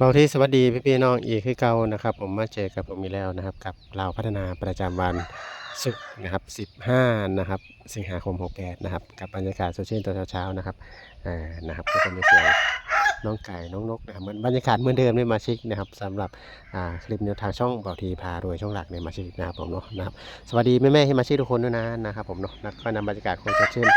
เบาที่สวัสดีพี่พี่ๆน้องอีกคือเก่านะครับ ผมมาเจอกับผมอีกแล้วนะครับ กับเราพัฒนาประจำวันศุกร์นะครับ 15 นะครับ สิงหาคม 68 นะครับ กับบรรยากาศโซเชียลตอนเช้าๆนะครับอ่านะครับก็จะมีเสียงน้องไก่น้องนกนะครับเหมือนบรรยากาศเหมือนเดิมในมาชิกนะครับสำหรับอ่าคลิปแนวทางช่องเบาทีพารวยช่องหลักในมาชิกนะครับผมเนาะนะครับสวัสดีแม่แม่ๆที่มาชิกทุกคนด้วยนะนะครับผมเนาะแล้วก็นำบรรยากาศคนโซเชียล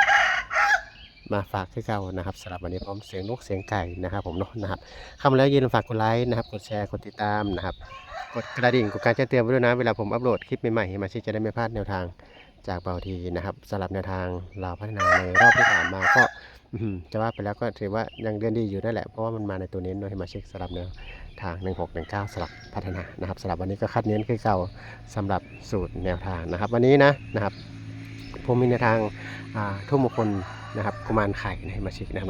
มาฝากคือเก่านะครับสำหรับวันนี้พร้อมเสียงนกเสียงไก่นะครับ ผมเนาะนะครับเข้ามาแล้วอย่าลืมฝากกดไลค์นะครับ กดแชร์กดติดตามนะครับ กดกระดิ่งกดการแจ้งเตือนไว้ด้วยนะเวลาผมอัปโหลดคลิปใหม่ๆให้มาชิจะได้ไม่พลาดแนวทางจากเบาทีนะครับสำหรับแนวทางเราพัฒนาในรอบที่ผ่านมาก็จะว่าไปแล้วก็ถือว่ายังเดินดีอยู่ได้แหละเพราะว่ามันมาในตัวเน้นด้วยให้มาเช็คสำหรับแนวทาง 1619สลับพัฒนานะครับสำหรับวันนี้ก็คัดเน้นคือเก่าสำหรับสูตรแนวทางนะครับ วันนี้นะนะครับ ผมมีแนวทางทุ่มมงคลนะครับกุมารไข่ในมาชิกนะครับ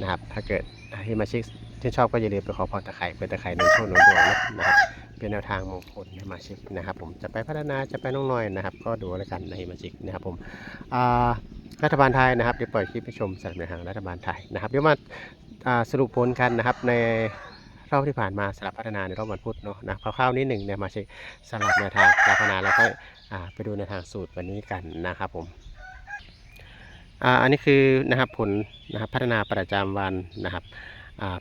นะครับ ถ้าเกิดที่มาชิกที่ชอบก็อย่าลืมไปขอพรตะไคร่เป็นตะไคร่ในโชคหนุนดวงนะครับเป็นแนวทางมงคลในมาชิกนะครับ ผมจะไปพัฒนาจะไปน้องน้อยนะครับ ก็ดูแล้วกันในมาชิกนะครับผมรัฐบาลไทยนะครับเดี๋ยวปล่อยคลิปให้ชมสำหรับในทางรัฐบาลไทยนะครับเดี๋ยวมาอ่าสรุปผลกันนะครับใน รอบที่ผ่านมาสลับพัฒนาในรอบวันพุธเนาะนะคร่าวๆนิดหนึ่งเนี่ยมาชิกสลับแนวทางพัฒนาแล้วก็ไปดูในวทางสูตรวันนี้กันนะครับผมอันนี้คือนะครับผลนะครับพัฒนาประจำวันนะครับ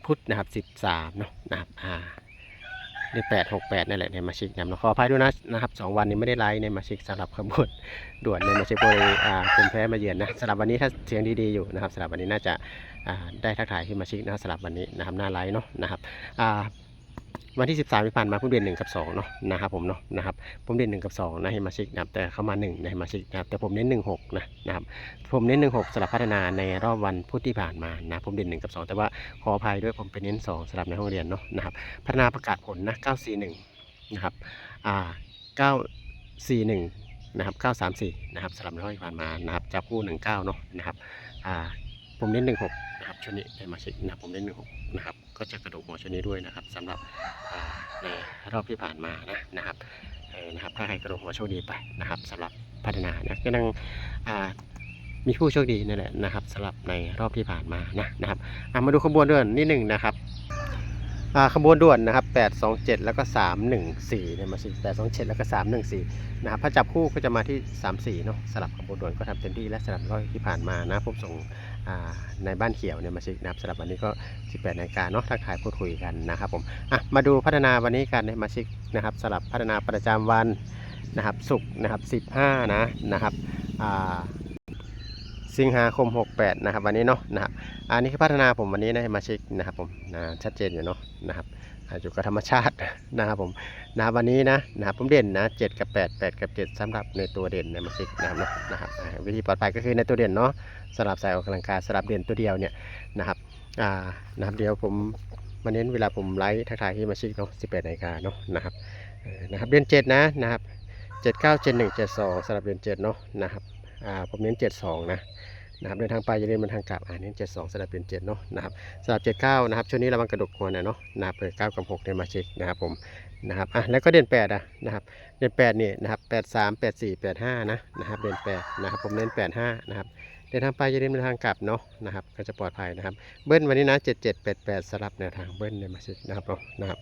พุธนะครับ 13เนาะนะครับ อ่าใน8 6 8นั่นแหละในมาชิกนะครับขออภัยด้วยนะนะครับสองวันนี้ไม่ได้ไลฟ์ในมาชิกสำหรับขบวนด่วนในมาชิกโดยอ่าคุณแพ้มาเยือนนะสำหรับวันนี้ถ้าเสียงดีๆอยู่นะครับสำหรับวันนี้น่าจะอ่าได้ทักทายที่มาชิกนะสำหรับวันนี้นะครับหน้าไลฟ์เนาะนะครับอ่า วันที่ 13ที่ผ่านมาผมเรียน1กับ2เนาะนะครับผมเนาะนะครับผมเรียน1กับ2นะให้มาชิกนะครับแต่เข้ามา1ในมาชิกนะครับแต่ผมเน้น1 6นะนะครับผมเน้น1 6สลับพัฒนาในรอบวันพุธที่ผ่านมานะผมเด่น1กับ2แต่ว่าขออภัยด้วยผมเป็นเน้น2สลับในห้องเรียนเนาะนะครับพัฒนาประกาศผลนะ941นะครับอ่า941นะครับ934นะครับสลับในห้องที่ผ่านมานะครับจับคู่19เนาะนะครับอ่าผมเน้น16นะครับชุดนี้ในมาชิกนะผมเน้น16นะครับ ก็จะกระดกหัวชุดนี้ด้วยนะครับสำหรับในรอบที่ผ่านมานะนะครับนะครับถ้าใครกระดกหัวโชคดีไปนะครับสำหรับพัฒนานะก็นั่งมีผู้โชคดีนี่แหละนะครับสำหรับในรอบที่ผ่านมานะนะครับมาดูขบวนด้วนนิดหนึ่งนะครับ ขบวนด่วนนะครับ 827 แล้วก็ 314เนี่ยมาสิ827 แล้วก็ 314 นะครับถ้าจับคู่ก็จะมาที่ 34 เนาะสลับขบวนด่วนก็ทำเต็มที่และสลับร้อยที่ผ่านมานะผมส่งอ่าในบ้านเขียวเนี่ยมาสินะครับสำหรับวันนี้ก็ 18นาฬิกาเนาะทักทายพูดคุยกันนะครับผมอะมาดูพัฒนาวันนี้กันในมาชินะครับสลับพัฒนาประจำวันนะครับศุกร์นะครับ 15 นะนะครับอ่า สิงหาคม 68 นะครับวันนี้เนาะนะครับอันนี้คือพัฒนาผมวันนี้นะมาเช็คนะครับผมนะชัดเจนอยู่เนาะนะครับอายู่กับธรรมชาตินะครับผมนะวันนี้นะนะครับผมเด่นนะ7กับ 8 8 กับ 7สำหรับในตัวเด่นในมาเช็คนะครับเนาะนะครับวิธีปลอดภัยก็คือในตัวเด่นเนาะสำหรับสายออกกำลังกายสำหรับเด่นตัวเดียวเนี่ยนะครับอ่านะครับเดี๋ยวผมมาเน้นเวลาผมไลฟ์ทักทายที่มาช็คเนาะ18นาฬิกาเนาะนะครับนะครับเด่น7นะนะครับ7 9 7 1 7 2สำหรับเด่น7เนาะนะครับ อ่าผมเน้น 72 นะนะครับเดินทางไปอย่าลืมเดินทางกลับอ่านี่เจ็ดสองสลับเป็นเจ็ดเนาะนะครับสลับเจ็ดเก้านะครับช่วงนี้ระวังกระดกหัวหน่อยเนาะนะครับเปิดเก้ากับหกเนี่ยมาเช็คนะครับผมนะครับอะแล้วก็เด่นแปดอะนะครับเด่นแปดนี่นะครับแปดสามแปดสี่แปดห้านะนะครับเด่นแปดนะครับผมเน้นแปดห้านะครับเดินทางไปอย่าลืมเดินทางกลับเนาะนะครับก็จะปลอดภัยนะครับเบิ้ลวันนี้นะเจ็ดเจ็ดแปดแปดสลับแนวทางเบิ้ลเนี่ยมาเช็คนะครับเนาะนะครับ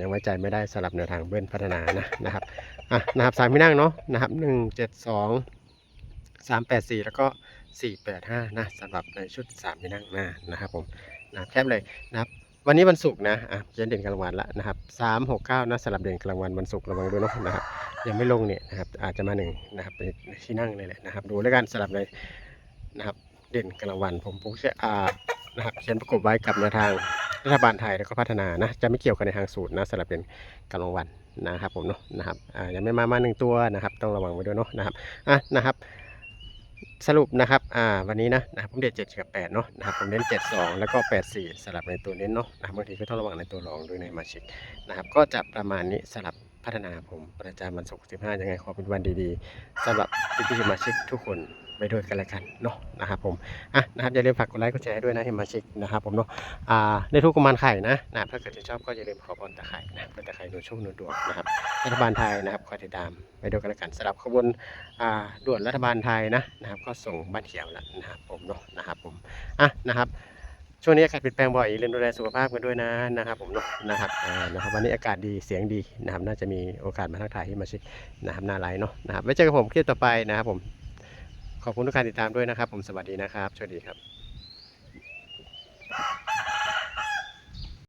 ยังไว้ใจไม่ได้สลับแนวทางเบิ้ลพัฒนานะนะครับอะนะครับสามพี่นั่งเนาะนะครับห นึ่งเจ็ดสามแปดสี่แล้วก็ 485 นะสำหรับในชุด3ที่นั่งหน้านะครับผมนะแคบเลยนะครับวันนี้วันศุกร์นะอะเขียนเด่นกลางวันละนะครับ369นะสลับเด่นกลางวันวันศุกร์ระวังด้วยเนาะนะครับยังไม่ลงเนี่ยนะครับอาจจะมาหนึ่งนะครับเป็นที่นั่งเลยแหละนะครับดูแล้วกันสลับเลยนะครับเด่นกลางวันผมผมจะอ่านะครับเขียนประกบไว้กับแนวทางรัฐบาลไทยแล้วก็พัฒนานะจะไม่เกี่ยวกันในทางสูตรนะสลับเป็นกลางวันนะครับผมเนาะนะครับอ่ายังไม่มามาหนึ่งตัวนะครับต้องระวังไว้ด้วยเนาะนะครับอะนะครับ สรุปนะครับ อ่า วันนี้นะนะผมเด็ดเจ็ดกับแปดเนาะนะครับ ผมเน้น72แล้วก็แปดสี่สลับในตัวเน้นเนาะนะครับบางทีก็ต้องระวังในตัวรองด้วยในมาชิกนะครับ ก็จะประมาณนี้สลับ พัฒนาผมประจำวันศุกร์15 ยังไงขอเป็นวันดีๆสำหรับพี่ๆสมาชิกทุกคนไปด้วยกันละกันเนาะนะครับผมอะนะครับอย่าลืมฝากกดไลค์กดแชร์ด้วยนะให้มาชิกนะครับผมเนาะอ่าในทุกกุมารไข่นะนะถ้าเกิดจะชอบก็อย่าลืมขอพรตะไคร่นะเป็นตะไคร่ดูโชคดูดวงนะครับรัฐบาลไทยนะครับคอยติดตามไปดูกันละกันสำหรับขบวนอ่าด่วนรัฐบาลไทยนะนะครับก็ส่งบ้านเขียวแล้วนะครับผมเนาะนะครับผมอะนะครับ ช่วงนี้อากาศเปลี่ยนแปลงบ่อยเรียนดูแลสุขภาพกันด้วยนะนะครับผมเนาะนะครับอ่านะครับวันนี้อากาศดีเสียงดีนะครับน่าจะมีโอกาสมาทักทายที่มาชินะครับหน้าไลน์เนาะนะครับไว้เจอกับผมคลิปต่อไปนะครับผมขอบคุณทุกการติดตามด้วยนะครับ ผมสวัสดีนะครับสวัสดีครับ